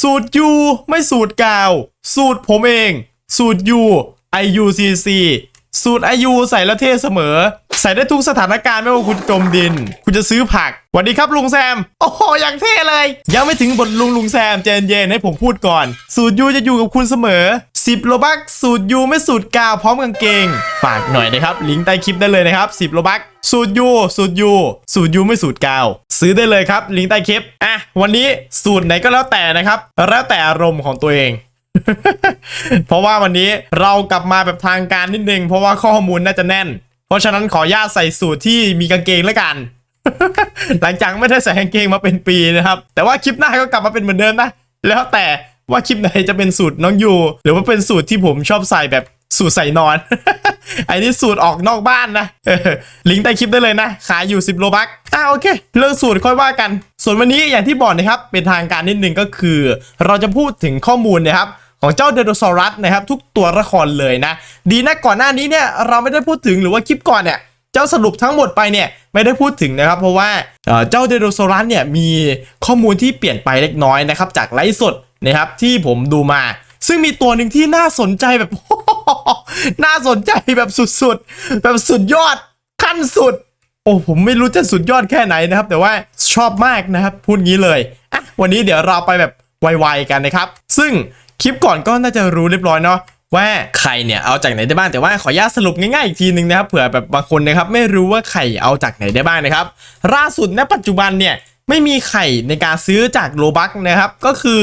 สูตรยูไม่สูตรกาว สูตรผมเอง สูตรยู IUCC สูตร IU ใส่แล้วเท่เสมอ ใส่ได้ทุกสถานการณ์ไม่ว่าคุณจมดิน คุณจะซื้อผักสวัสดีครับลุงแซม โอ้โหอย่างเท่เลย ยังไม่ถึงบทลุงลุงแซมเจนเย็นให้ผมพูดก่อน สูตรยูจะอยู่กับคุณเสมอ 10 โลบักสูตรยูไม่สูตรกาวพร้อมกางเกง ฝากหน่อยนะครับลิงก์ใต้คลิปได้เลยนะครับ 10 โลบักสูตรยูสูตรยูสูตรยูไม่สูตรกาว ซื้อได้เลยครับลิงก์ใต้คลิปอะวันนี้สูตรไหนก็แล้วแต่นะครับแล้วแต่อารมณ์ของตัวเอง เพราะว่าวันนี้เรากลับมาแบบทางการนิดนึง เพราะว่าข้อมูลน่าจะแน่น เพราะฉะนั้นขออนุญาตใส่สูตรที่มีกางเกงแล้วกัน หลังจากไม่ได้ใส่กางเกงมาเป็นปีนะครับ แต่ว่าคลิปหน้าก็กลับมาเป็นเหมือนเดิมนะ แล้วแต่ว่าคลิปไหนจะเป็นสูตรน้องยูหรือว่าเป็นสูตรที่ผมชอบใส่แบบสูตรใส่นอนไอ้นี่สูตรออกนอกบ้านนะลิงก์ใต้คลิปได้เลยนะ ขายอยู่ 10 โลบักอะโอเค เรื่องสูตรค่อยว่ากัน ส่วนวันนี้อย่างที่บอกนะครับ เป็นทางการนิดนึงก็คือ เราจะพูดถึงข้อมูลนะครับ ของเจ้าเดโดซอรัสนะครับทุกตัวละครเลยนะ ดีนะก่อนหน้านี้เนี่ยเราไม่ได้พูดถึงหรือว่าคลิปก่อนเนี่ยเจ้าสรุปทั้งหมดไปเนี่ยไม่ได้พูดถึงนะครับ เพราะว่าเจ้าเดโดซอรัสเนี่ยมีข้อมูลที่เปลี่ยนไปเล็กน้อยนะครับจากไลฟ์สดนะครับที่ผมดูมา ซึ่งมีตัวหนึ่งที่น่าสนใจแบบ น่าสนใจแบบสุดๆ แบบสุดยอดขั้นสุด โอ้ผมไม่รู้จะสุดยอดแค่ไหนนะครับ แต่ว่าชอบมากนะครับ พูดงี้เลยอะวันนี้เดี๋ยวเราไปแบบไวๆกันนะครับ ซึ่ง คลิปก่อนก็น่าจะรู้เรียบร้อยเนาะว่าไข่เนี่ยเอาจากไหนได้บ้างแต่ว่าขออนุญาตสรุปง่ายๆอีกทีหนึ่งนะครับเผื่อแบบบางคนนะครับไม่รู้ว่าไข่เอาจากไหนได้บ้างนะครับล่าสุดณปัจจุบันเนี่ยไม่มีไข่ในการซื้อจากโลบักนะครับ ก็คือ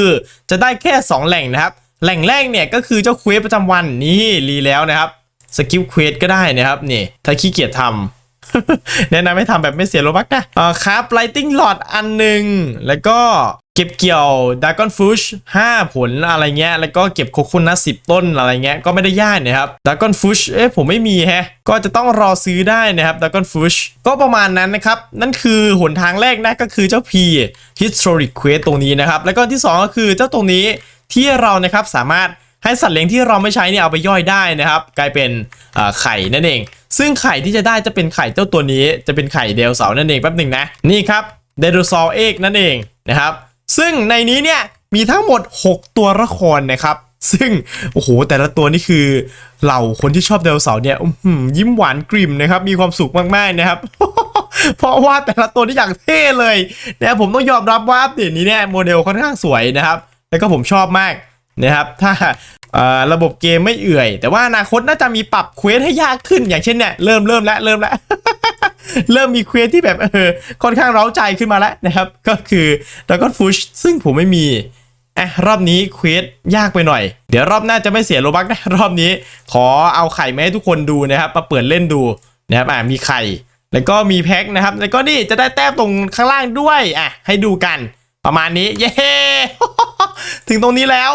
จะได้แค่ 2 แหล่งนะครับ แหล่งแรกเนี่ยก็คือเจ้าเควสประจำวันนี่รีแล้วนะครับสกิลเควสก็ได้นะครับนี่ถ้าขี้เกียจทำแนะนำให้ทำแบบไม่เสียโลบักนะอ่อครับไลติงหลอดอันหนึ่งแล้วก็ เก็บเกี่ยวดากอนฟูช5ผลอะไรเงี้ย แล้วก็เก็บโคคุนัท10ต้นอะไรเงี้ย ก็ไม่ได้ยากนะครับดากอนฟูชเอ๊ะผมไม่มีแฮะ ก็จะต้องรอซื้อได้นะครับดากอนฟูชก็ประมาณนั้นนะครับ นั่นคือหนทางแรกนะก็คือเจ้า P Historic Quest ตรงนี้นะครับ แล้วก็ที่ 2 ก็คือเจ้าตรงนี้ที่เรานะครับสามารถให้สัตว์เลี้ยงที่เราไม่ใช้เนี่ยเอาไปย่อยได้นะครับ กลายเป็นอ่าไข่นั่นเอง ซึ่งไข่ที่จะได้จะเป็นไข่เจ้าตัวนี้ จะเป็นไข่เดลเสานั่นเองแป๊บหนึ่งนะนี่ครับเดโดซอร์เอกนั่นเองนะครับ ซึ่งในนี้เนี่ยมีทั้งหมด 6 ตัวละครนะครับ ซึ่งโอ้โหแต่ละตัวนี่คือเหล่าคนที่ชอบเดลเสาร์เนี่ยยิ้มหวานกริ่มนะครับ มีความสุขมากๆนะครับ เพราะว่าแต่ละตัวนี่อย่างเท่เลยนะผมต้องยอมรับว่าอัปเดตนี้เนี่ยโมเดลค่อนข้างสวยนะครับ แล้วก็ผมชอบมากนะครับ ถ้า ระบบเกมไม่เอื่อย แต่ว่าอนาคตน่าจะมีปรับเควสให้ยากขึ้น อย่างเช่นเนี่ยเริ่มเริ่มแล้วเริ่มแล้วเริ่มมีเควสที่แบบเออค่อนข้างเร้าใจขึ้นมาแล้วนะครับ ก็คือด r a g o n Fush ซึ่งผมไม่มีอะรอบนี้เควสยากไปหน่อย เดี๋ยวรอบหน้าจะไม่เสียโลบักนะรอบนี้ ขอเอาไข่มาให้ทุกคนดูนะครับมาเปิดเล่นดูนะครับอะมีไข่ แล้วก็มีแพ็คนะครับ แล้วก็นี่จะได้แต้มตรงข้างล่างด้วยอะให้ดูกัน ประมาณนี้เย้ถึงตรงนี้แล้ว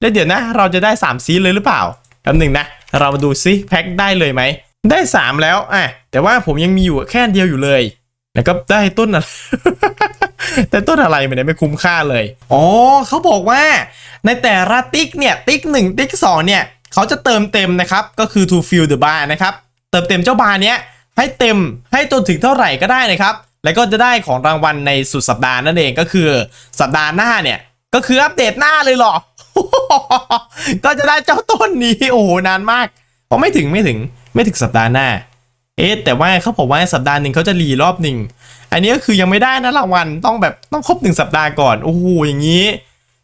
แล้วเดี๋ยวนะ เราจะได้ 3 ซีเลยหรือเปล่าแป๊บหนึ่งนะ เรามาดูซิแพ็คได้เลยไหม ได้ 3 แล้วอะแต่ว่าผมยังมีอยู่แค่เดียวอยู่เลย แล้วก็ได้ต้นอะไรแต่ต้นอะไรมันเนี่ยไม่คุ้มค่าเลย อ๋อเขาบอกว่า ในแต่ละติ๊กเนี่ย ติ๊ก 1 ติ๊ก 2 เนี่ย เขาจะเติมเต็มนะครับ ก็คือ to fill the bar นะครับ เติมเต็มเจ้าบาร์เนี้ยให้เต็มให้จนถึงเท่าไหร่ก็ได้นะครับ แล้วก็จะได้ของรางวัลในสุดสัปดาห์นั่นเองก็คือ สัปดาห์หน้าเนี่ย ก็คืออัปเดตหน้าเลยหรอ ก็จะได้เจ้าต้นนี้ โอ้โหนานมากเพราะไม่ถึงไม่ถึงไม่ถึงสัปดาห์หน้า เอ๊ะแต่ว่าเขาบอกว่าสัปดาห์หนึ่งเขาจะรีรอบหนึ่งอันนี้ก็คือยังไม่ได้นะรางวัลต้องแบบต้องครบหนึ่งสัปดาห์ก่อนโอ้โหอย่างนี้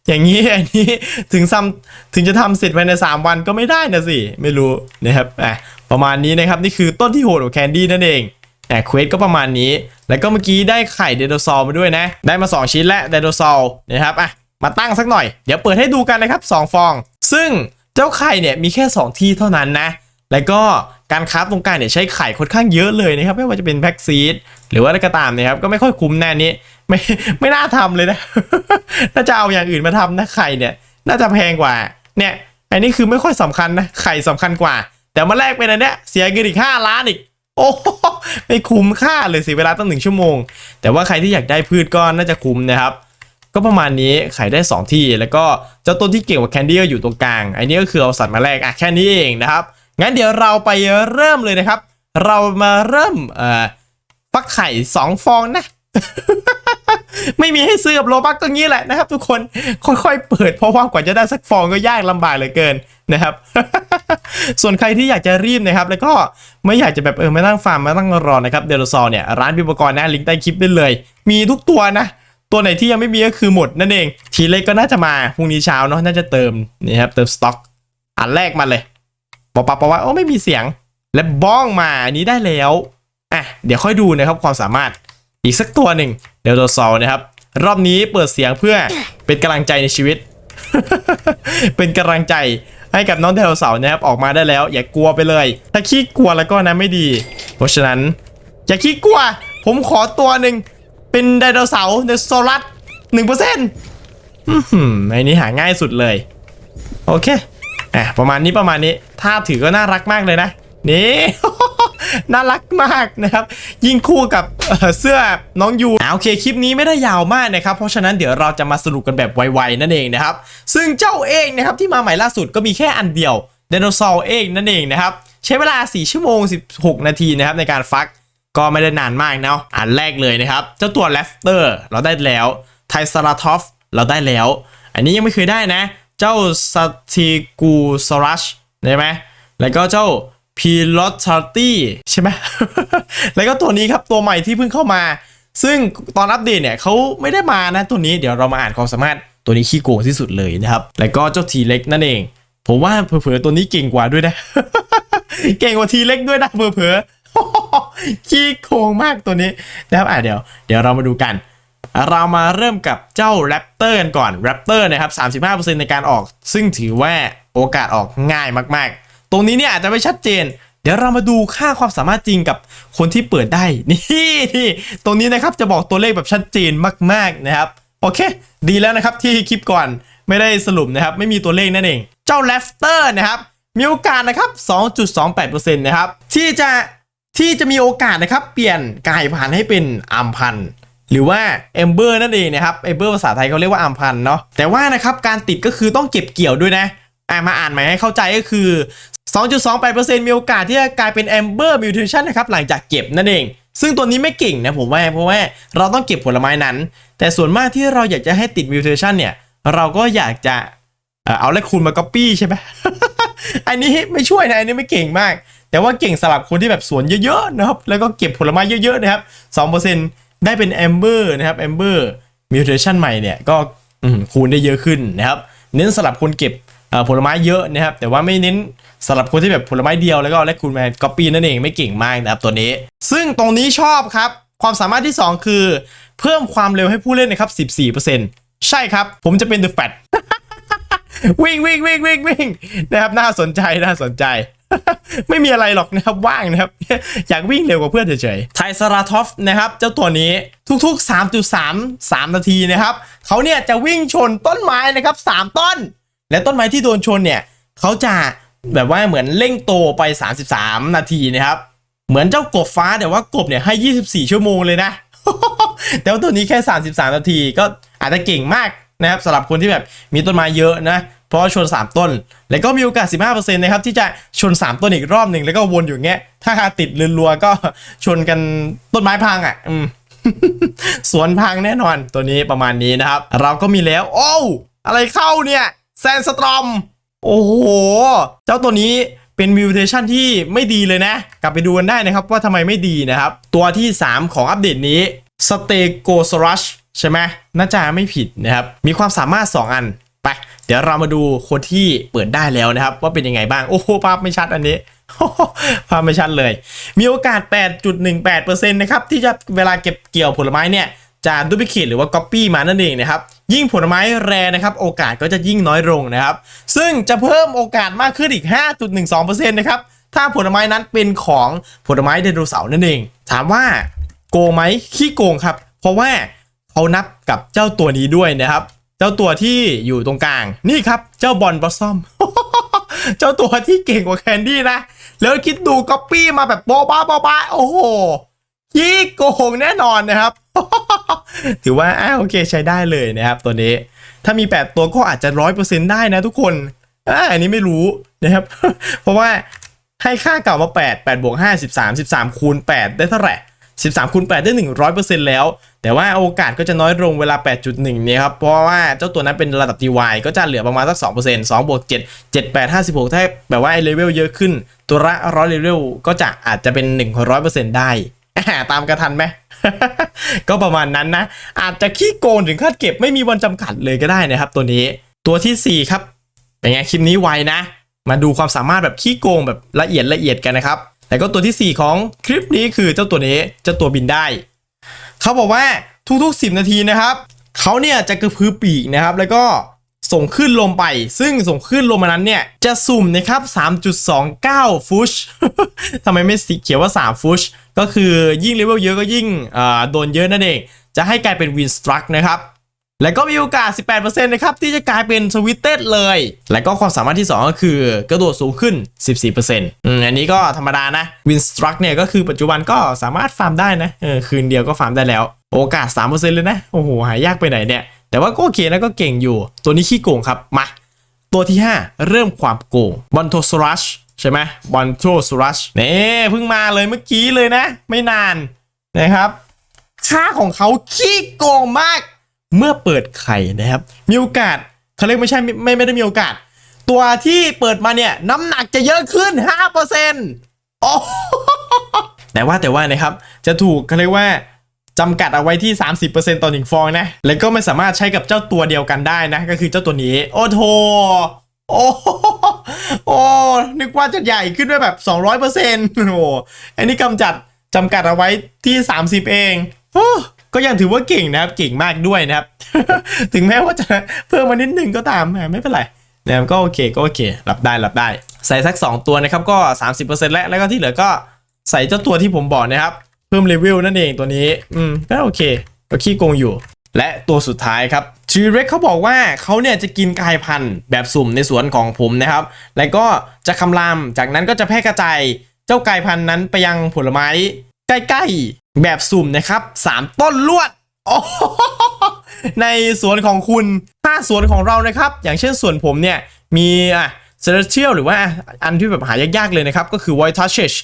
อย่างนี้อันนี้ถึงซ้ำถึงจะทำเสร็จภายใน 3 วันก็ไม่ได้นะสิไม่รู้นะครับอะประมาณนี้นะครับนี่คือต้นที่โหดของแคนดี้นั่นเองอ่เควสก็ประมาณนี้ แล้วก็เมื่อกี้ได้ไข่ไดโนเสาร์มาด้วยนะ ได้มา 2 ชิ้นและไดโนเสาร์นะครับอะ มาตั้งสักหน่อย เดี๋ยวเปิดให้ดูกันนะครับ 2 ฟอง ซึ่งเจ้าไข่เนี่ยมีแค่ 2 ที่เท่านั้นนะ แล้วก็การคราฟตรงกลางเนี่ยใช้ไข่ค่อนข้างเยอะเลยนะครับ ไม่ว่าจะเป็นแพ็กซีดหรือว่าอะไรก็ตามนะครับ ก็ไม่ค่อยคุ้มแน่นี้ ไม่ไม่น่าทำเลยนะถ้าจะเอาอย่างอื่นมาทำนะไข่เนี่ย น่าจะแพงกว่า เนี่ยอันนี้คือไม่ค่อยสำคัญนะไข่สำคัญกว่า แต่มาแลกเป็นอันเนี้ยเสียเงินอีก5ล้านอีกโอ้ไม่คุ้มค่าเลยสิเวลาตั้งหนึ่งชั่วโมง แต่ว่าใครที่อยากได้พืชก็น่าจะคุ้มนะครับ ก็ประมาณนี้ขายได้ 2 ที่ แล้วก็เจ้าต้นที่เก่งกว่าแคนดี้ก็อยู่ตรงกลางอันนี้ก็คือเอาสัตว์มาแลกอะแค่นี้เองนะครับงั้นเดี๋ยวเราไปเริ่มเลยนะครับ เรามาเริ่มเอ่อฟักไข่2ฟองนะ ไม่มีให้ซื้อกับโลบักตรงนี้แหละนะครับ ทุกคนค่อยๆเปิดเพราะว่ากว่าจะได้สักฟองก็ยากลำบากเหลือเกินนะครับ ส่วนใครที่อยากจะรีบนะครับ แล้วก็ไม่อยากจะแบบเออไม่ตั้งฟาร์มมาตั้งรอนะครับเดลโซเนี่ยร้านบิวกรณ์นะลิงก์ใต้คลิปได้เลย มีทุกตัวนะ ตัวไหนที่ยังไม่มีก็คือหมดนั่นเอง ทีเล็กก็น่าจะมาพรุ่งนี้เช้าเนาะน่าจะเติมนี่ครับเติมสต็อกอันแรกมาเลยบอกปะบอกว่าโอ้ไม่มีเสียง และบ้องมาอันนี้ได้แล้วอะเดี๋ยวค่อยดูนะครับความสามารถอีกสักตัวหนึ่งเดลโซนะครับ รอบนี้เปิดเสียงเพื่อเป็นกำลังใจในชีวิต เป็นกำลังใจให้กับน้องไดโนเสาร์นะครับออกมาได้แล้ว อย่ากลัวไปเลย ถ้าขี้กลัวแล้วก็นะไม่ดี เพราะฉะนั้น อย่าขี้กลัว ผมขอตัวหนึ่ง เป็นไดโนเสาร์ในโซลัสหนึ่งเปอร์เซ็นต์ไอ้นี้หาง่ายสุดเลย โอเคอะประมาณนี้ประมาณนี้ท่าถือก็น่ารักมากเลยนะ นี่ น่ารักมากนะครับ ยิ่งคู่กับเเสื้อน้องยูอ่าโอเคคลิปนี้ไม่ได้ยาวมากนะครับ เพราะฉะนั้นเดี๋ยวเราจะมาสรุปกันแบบไวๆนั่นเองนะครับ ซึ่งเจ้าเองนะครับที่มาใหม่ล่าสุดก็มีแค่อันเดียวไดโนเสาร์เองนั่นเองนะครับ ใช้เวลา 4 ชั่วโมง 16 นาทีนะครับในการฟัก ก็ไม่ได้นานมากเนาะอันแรกเลยนะครับ เจ้าตัวแรฟเตอร์เราได้แล้วไทซาราทอฟเราได้แล้ว อันนี้ยังไม่เคยได้นะ เจ้าสติกูซอรัชได้ไหมแล้วก็เจ้าพีลอตชาร์ตี้ใช่ไหมแล้วก็ตัวนี้ครับตัวใหม่ที่เพิ่งเข้ามา ซึ่งตอนอัปเดตเนี่ยเขาไม่ได้มานะตัวนี้เดี๋ยวเรามาอ่านความสามารถตัวนี้ขี้โกงที่สุดเลยนะครับ แล้วก็เจ้าทีเล็กนั่นเอง ผมว่าเผลอๆตัวนี้เก่งกว่าด้วยนะ เก่งกว่าทีเล็กด้วยนะเผลอๆ ขี้โกงมากตัวนี้นะครับอะเดี๋ยวเดี๋ยวเรามาดูกัน เรามาเริ่มกับเจ้าแรปเตอร์กันก่อนแรปเตอร์นะครับ 35%ในการออก ซึ่งถือว่าโอกาสออกง่ายมากๆ ตรงนี้เนี่ยอาจจะไม่ชัดเจน เดี๋ยวเรามาดูค่าความสามารถจริงกับคนที่เปิดได้ นี่นี่ตรงนี้นะครับจะบอกตัวเลขแบบชัดเจนมาก ๆนะครับโอเค ดีแล้วนะครับที่คลิปก่อนไม่ได้สรุปนะครับ ไม่มีตัวเลขนั่นเอง เจ้าแรปเตอร์นะครับ มีโอกาสนะครับ 2.28%นะครับ ที่จะ ที่จะมีโอกาสนะครับเปลี่ยนกายพันธุ์ให้เป็นอัมพันธ์หรือว่าเอมเบอร์นั่นเองนะครับเอมเบอร์ภาษาไทยเขาเรียกว่าอัมพันธ์เนาะแต่ว่านะครับการติดก็คือต้องเก็บเกี่ยวด้วยนะอ่ามาอ่านใหม่ให้เข้าใจก็คือ 2.28%มีโอกาสที่จะกลายเป็น Amber Mutation นนะครับหลังจากเก็บนั่นเองซึ่งตัวนี้ไม่เก่งนะผมว่าเพราะว่าเราต้องเก็บผลไม้นั้น แต่ส่วนมากที่เราอยากจะให้ติด Mutation เนี่ย เราก็อยากจะเอาเลขคูณมา Copy ใช่ไหมอันนี้ไม่ช่วยนะ อันนี้ไม่เก่งมาก แต่ว่าเก่งสำหรับคนที่แบบสวนเยอะๆนะครับ แล้วก็เก็บผลไม้เยอะๆนะครับ2%ได้เป็น Amber นะครับ Amber Mutation ใหม่เนี่ยก็คูณได้เยอะขึ้นนะครับ เน้นสำหรับคนเก็บผลไม้เยอะนะครับ แต่ว่าไม่เน้นสำหรับคนที่แบบผลไม้เดียวแล้วก็และคูณมา Copy นั่นเองไม่เก่งมากนะครับตัวนี้ ซึ่งตรงนี้ชอบครับ ความสามารถที่ 2 คือ เพิ่มความเร็วให้ผู้เล่นนะครับ 14%ใช่ครับ ผมจะเป็น The Fat วิ่งวิ่งวิ่งวิ่งวิ่งนะครับน่าสนใจน่าสนใจ ไม่มีอะไรหรอกนะครับว่างนะครับ อยากวิ่งเร็วกว่าเพื่อนเฉยๆไทซาราทอฟนะครับ เจ้าตัวนี้ทุกๆ 3.33 นาทีนะครับเขาเนี่ยจะวิ่งชนต้นไม้นะครับ 3 ต้น และต้นไม้ที่โดนชนเนี่ยเขาจะแบบว่าเหมือนเร่งโตไป 33 นาทีนะครับเหมือนเจ้ากบฟ้าแต่ว่ากบเนี่ยให้ 24 ชั่วโมงเลยนะ แต่ว่าตัวนี้แค่ 33 นาทีก็อาจจะเก่งมากนะครับสำหรับคนที่แบบมีต้นไม้เยอะนะ เพราะว่าชน 3 ต้น แล้วก็มีโอกาส 15%นะครับที่จะชน 3 ต้นอีกรอบหนึ่งแล้วก็วนอยู่เงี้ย ถ้าติดรัวๆก็ชนกันต้นไม้พังอะอืมสวนพังแน่นอนตัวนี้ประมาณนี้นะครับ เราก็มีแล้ว โอ้อะไรเข้าเนี่ยแซนสตรอมโอ้โห เจ้าตัวนี้เป็นมิวเทชันที่ไม่ดีเลยนะ กลับไปดูกันได้นะครับว่าทำไมไม่ดีนะครับ ตัวที่ 3 ของอัปเดตนี้สเตโกสรัชใช่ไหมน่าจะไม่ผิดนะครับ มีความสามารถ 2 อัน เดี๋ยวเรามาดูคนที่เปิดได้แล้วนะครับ ว่าเป็นยังไงบ้าง โอ้โหภาพไม่ชัดอันนี้ภาพไม่ชัดเลย มีโอกาส 8.18%นะครับที่จะเวลาเก็บเกี่ยวผลไม้เนี่ยจะดูพิเคทหรือว่าก๊อปปี้มานั่นเองนะครับ ยิ่งผลไม้แรนะครับ โอกาสก็จะยิ่งน้อยลงนะครับ ซึ่งจะเพิ่มโอกาสมากขึ้นอีก 5.12%นะครับ ถ้าผลไม้นั้นเป็นของผลไม้ไดโนเสาร์นั่นเอง ถามว่าโกงไหมขี้โกงครับ เพราะว่าเขานับกับเจ้าตัวนี้ด้วยนะครับ เจ้าตัวที่อยู่ตรงกลางนี่ครับเจ้าบอลบอสซอม เจ้าตัวที่เก่งกว่าแคนดี้นะ แล้วคิดดูก๊อปปี้มาแบบโบ๊ะบ้าบ้าโอ้โหยี่โกงแน่นอนนะครับ ถือว่าอ่าโอเคใช้ได้เลยนะครับตัวนี้ ถ้ามี 8 ตัวก็อาจจะร้อยเปอร์เซ็นต์ได้นะทุกคนอ่าอันนี้ไม่รู้นะครับ เพราะว่าให้ค่าเก่ามา 8 8บวก5 13 13 คูณ 8 ได้เท่าไหร่ 13คูณ8ได้ 100%แล้ว แต่ว่าโอกาสก็จะน้อยลงเวลา 8.1 เนี่ยครับ เพราะว่าเจ้าตัวนั้นเป็นระดับ DY ก็จะเหลือประมาณสัก 2% 2บวก7 7 8 56 ถ้าแบบว่าไอ้เลเวลเยอะขึ้น ตัวละร้อยเลเวลก็จะอาจจะเป็น 100%ได้อ่าตามกระทันไหมก็ประมาณนั้นนะ อาจจะขี้โกงถึงขั้นเก็บไม่มีวันจำกัดเลยก็ได้นะครับ ตัวนี้ ตัวทีสี่ 4 ครับ เป็นไงคลิปนี้ไวนะ มาดูความสามารถแบบขี้โกงแบบละเอียดละเอียดกันนะครับ แล้วก็ตัวทีสี่ 4 ของคลิปนี้คือเจ้าตัวนี้เจ้าตัวบินได้ เขาบอกว่าทุกๆ 10 นาทีนะครับเขาเนี่ยจะกระพือปีกนะครับ แล้วก็ส่งขึ้นลมไป ซึ่งส่งขึ้นลมนั้นเนี่ย จะสุ่มนะครับ 3.29 ฟุชทำไมไม่สีเขียวว่า 3 ฟุช ก็คือยิ่งเลเวลเยอะก็ยิ่งโดนเยอะนั่นเอง จะให้กลายเป็นวินสตรักนะครับ แล้วก็มีโอกาส 18%นะครับที่จะกลายเป็นสวิตเต็ดเลย และก็ความสามารถที่ 2 ก็คือ กระโดดสูงขึ้น 14%อืมอันนี้ก็ธรรมดานะวินสตรักเนี่ยก็คือปัจจุบันก็สามารถฟาร์มได้นะเออคืนเดียวก็ฟาร์มได้แล้ว โอกาส 3%เลยนะ โอ้โห หายากไปไหนเนี่ย แต่ว่าก็โอเคนะก็เก่งอยู่ ตัวนี้ขี้โกงครับ มา ตัวที่ 5 เริ่มความโกงบอนโทสรัชใช่ไหมบอนโทสรัชเนี่เพิ่งมาเลยเมื่อกี้เลยนะ ไม่นานนะครับค่าของเขาขี้โกงมาก เมื่อเปิดไข่นะครับ มีโอกาสเขาเรียกไม่ใช่ไม่ไม่ได้มีโอกาส ตัวที่เปิดมาเนี่ยน้ำหนักจะเยอะขึ้น 5%โอ้แต่ว่าแต่ว่านะครับ จะถูกเขาเรียกว่าจำกัดเอาไว้ที่ 30%ต่อหนึ่งฟองนะ แล้วก็ไม่สามารถใช้กับเจ้าตัวเดียวกันได้นะ ก็คือเจ้าตัวนี้ โอ้โถโอ้โอ้นึกว่าจะใหญ่ขึ้นไปแบบ 200%โอ้โหอันนี้กำจัดจำกัดเอาไว้ที่ 30 เองโอ้ ก็ยังถือว่าเก่งนะครับเก่งมากด้วยนะครับ ถึงแม้ว่าจะเพิ่มมานิดนึงก็ตามไม่เป็นไรนะครับก็โอเคก็โอเค รับได้รับได้ ใส่สัก 2 ตัวนะครับก็ 30%แล้วแล้วก็ที่เหลือก็ใส่เจ้าตัวที่ผมบอกนะครับ เพิ่มเลเวลนั่นเองตัวนี้ อืมก็โอเคก็ขี้โกงอยู่ และตัวสุดท้ายครับทีเร็กเขาบอกว่าเขาเนี่ยจะกินกายพันธุ์แบบสุ่มในสวนของผมนะครับ แล้วก็จะคำรามจากนั้นก็จะแพร่กระจายเจ้ากายพันธุ์นั้นไปยังผลไม้ใกล้ๆ แบบสุ่มนะครับ 3 ต้นลวดในสวนของคุณถ้าสวนของเรานะครับ อย่างเช่นสวนผมเนี่ย มีอะเซเลเชียลหรือว่าอันที่แบบหายากๆเลยนะครับ ก็คือ Void Touches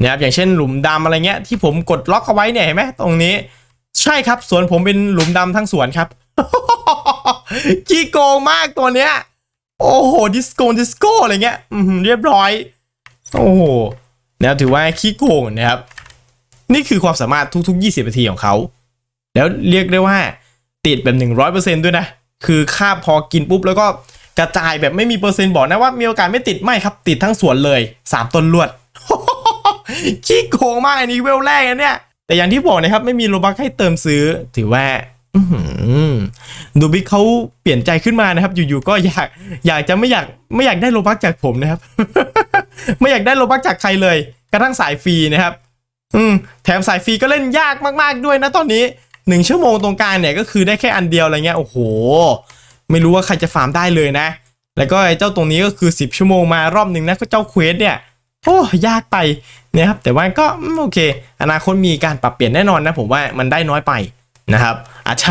นะครับอย่างเช่นหลุมดำอะไรเงี้ยที่ผมกดล็อกเอาไว้เนี่ยเห็นไหมตรงนี้ ใช่ครับสวนผมเป็นหลุมดำทั้งสวนครับขี้โกงมากตัวเนี้ย โอ้โหดิสโก้ดิสโก้อะไรเงี้ยเรียบร้อย โอ้โหนะครับถือว่าขี้โกงนะครับ นี่คือความสามารถทุกๆ 20นาทีของเขา แล้วเรียกได้ว่าติดแบบ 100%ด้วยนะ คือค่าพอกินปุ๊บแล้วก็กระจายแบบไม่มีเปอร์เซ็นต์บอกนะว่ามีโอกาสไม่ติดไม่ครับ ติดทั้งสวนเลย 3 ต้นลวดขี้โกงมากอันนี้เวลแรกเนี่ย แต่อย่างที่บอกนะครับไม่มีโลบักให้เติมซื้อถือว่าดูบิ๊กเขาเปลี่ยนใจขึ้นมานะครับ อยู่ๆก็อยากอยากจะไม่อยากไม่อยากได้โลบักจากผมนะครับ ไม่อยากได้โลบักจากใครเลย กระทั่งสายฟรีนะครับ อืมแถมสายฟรีก็เล่นยากมากๆด้วยนะตอนนี้หนึ่งชั่วโมงตรงกลางเนี่ยก็คือได้แค่อันเดียวอะไรเงี้ยโอ้โห ไม่รู้ว่าใครจะฟาร์มได้เลยนะ แล้วก็ไอ้เจ้าตรงนี้ก็คือ 10 ชั่วโมงมารอบหนึ่งนะก็เจ้าเควสเนี่ยโอ้ยากไปนะครับแต่ว่าก็โอเค อนาคตมีการปรับเปลี่ยนแน่นอนนะผมว่ามันได้น้อยไปนะครับ อาจจะ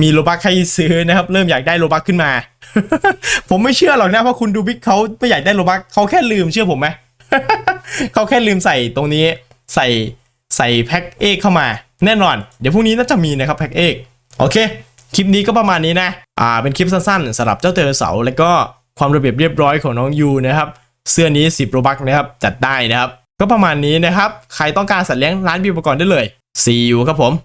มีโลบักให้ซื้อนะครับ เริ่มอยากได้โลบักขึ้นมา ผมไม่เชื่อหรอกนะเพราะคุณดูบิ๊กเขาไม่อยากได้โลบักเขาแค่ลืมเชื่อผมไหมเขาแค่ลืมใส่ตรงนี้ ใส่ใส่แพ็กเอกเข้ามา แน่นอน เดี๋ยวพรุ่งนี้น่าจะมีนะครับแพ็กเอกโอเค คลิปนี้ก็ประมาณนี้นะ อ่า เป็นคลิปสั้นๆสำหรับเจ้าเตอร์เสา แล้วก็ความระเบียบเรียบร้อยของน้องยูนะครับ เสื้อนี้ 10โรบักนะครับ จัดได้นะครับ ก็ประมาณนี้นะครับ ใครต้องการสัตว์เลี้ยงร้านบิวปรกรณ์ได้เลยซีอูครับผม